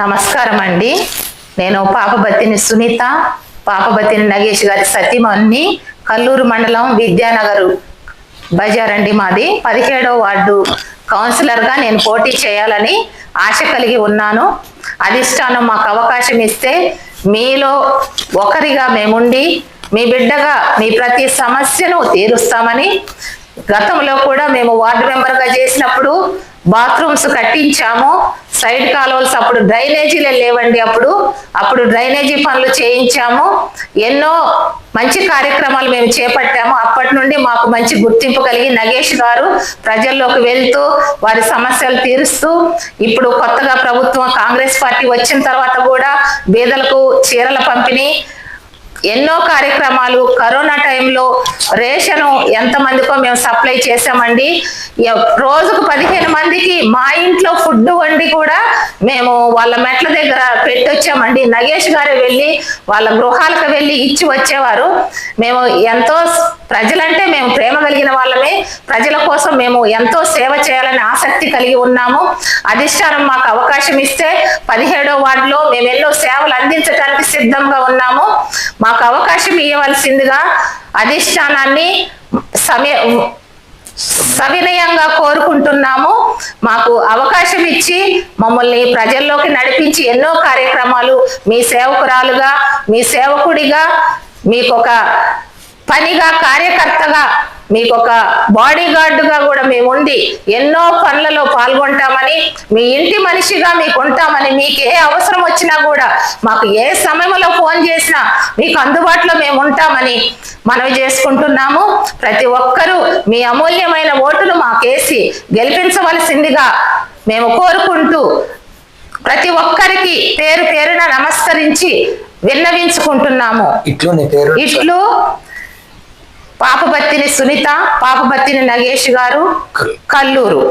నమస్కారం అండి నేను పాపబత్తిని సునీత పాపబత్తిని నగేష్ గారి సతీమణ్ణి కల్లూరు మండలం విద్యానగర్ బజార్ అండి మాది. పదిహేడవ వార్డు కౌన్సిలర్గా నేను పోటీ చేయాలని ఆశ కలిగి ఉన్నాను. అధిష్టానం మాకు అవకాశం ఇస్తే మీలో ఒకరిగా మేముండి మీ బిడ్డగా మీ ప్రతి సమస్యను తీరుస్తామని గతంలో కూడా మేము వార్డు మెంబర్గా చేసినప్పుడు బాత్రూమ్స్ కట్టించాము. సైడ్ కాలువల్స్ అప్పుడు డ్రైనేజీలే లేవండి అప్పుడు. అప్పుడు డ్రైనేజీ పనులు చేయించాము. ఎన్నో మంచి కార్యక్రమాలు మేము చేపట్టాము. అప్పటి నుండి మాకు మంచి గుర్తింపు కలిగి నగేష్ గారు ప్రజల్లోకి వెళ్తూ వారి సమస్యలు తీరుస్తూ ఇప్పుడు కొత్తగా ప్రభుత్వం కాంగ్రెస్ పార్టీ వచ్చిన తర్వాత కూడా బీదలకు చీరల పంపిణీ ఎన్నో కార్యక్రమాలు. కరోనా టైంలో రేషను ఎంతమందికో మేము సప్లై చేసామండి రోజుకు పదిహేను మందికి మా ఇంట్లో ఫుడ్ వండి కూడా మేము వాళ్ళ మెట్ల దగ్గర పెట్టొచ్చామండి. నగేష్ గారు వెళ్ళి వాళ్ళ గృహాలకు వెళ్ళి ఇచ్చి వచ్చేవారు. మేము ఎంతో ప్రజలంటే మేము ప్రేమ కలిగిన వాళ్ళమే. ప్రజల కోసం మేము ఎంతో సేవ చేయాలని ఆసక్తి కలిగి ఉన్నాము. అధిష్టానం మాకు అవకాశం ఇస్తే పదిహేడో వార్డులో మేము ఎన్నో సేవలు అందించడానికి సిద్ధంగా ఉన్నాము. మాకు అవకాశం ఇవ్వవలసిందిగా అధిష్టానాన్ని సమయ సవినయంగా కోరుకుంటున్నాము. మాకు అవకాశం ఇచ్చి మమ్మల్ని ప్రజల్లోకి నడిపించి ఎన్నో కార్యక్రమాలు మీ సేవకురాలుగా మీ సేవకుడిగా మీకు ఒక పనిగా కార్యకర్తగా మీకు ఒక బాడీ గార్డుగా కూడా మేము ఉండి ఎన్నో పనులలో పాల్గొంటామని మీ ఇంటి మనిషిగా మీకు ఉంటామని మీకు ఏ అవసరం వచ్చినా కూడా మాకు ఏ సమయంలో ఫోన్ చేసినా మీకు అందుబాటులో మేము ఉంటామని మనవి చేసుకుంటున్నాము. ప్రతి ఒక్కరూ మీ అమూల్యమైన ఓటును మాకేసి గెలిపించవలసిందిగా మేము కోరుకుంటూ ప్రతి ఒక్కరికి పేరు పేరున నమస్కరించి విన్నవించుకుంటున్నాము. ఇట్లు ఇట్లు పాపబత్తిని సునీత పాపబత్తిని నగేష్ గారు కల్లూరు.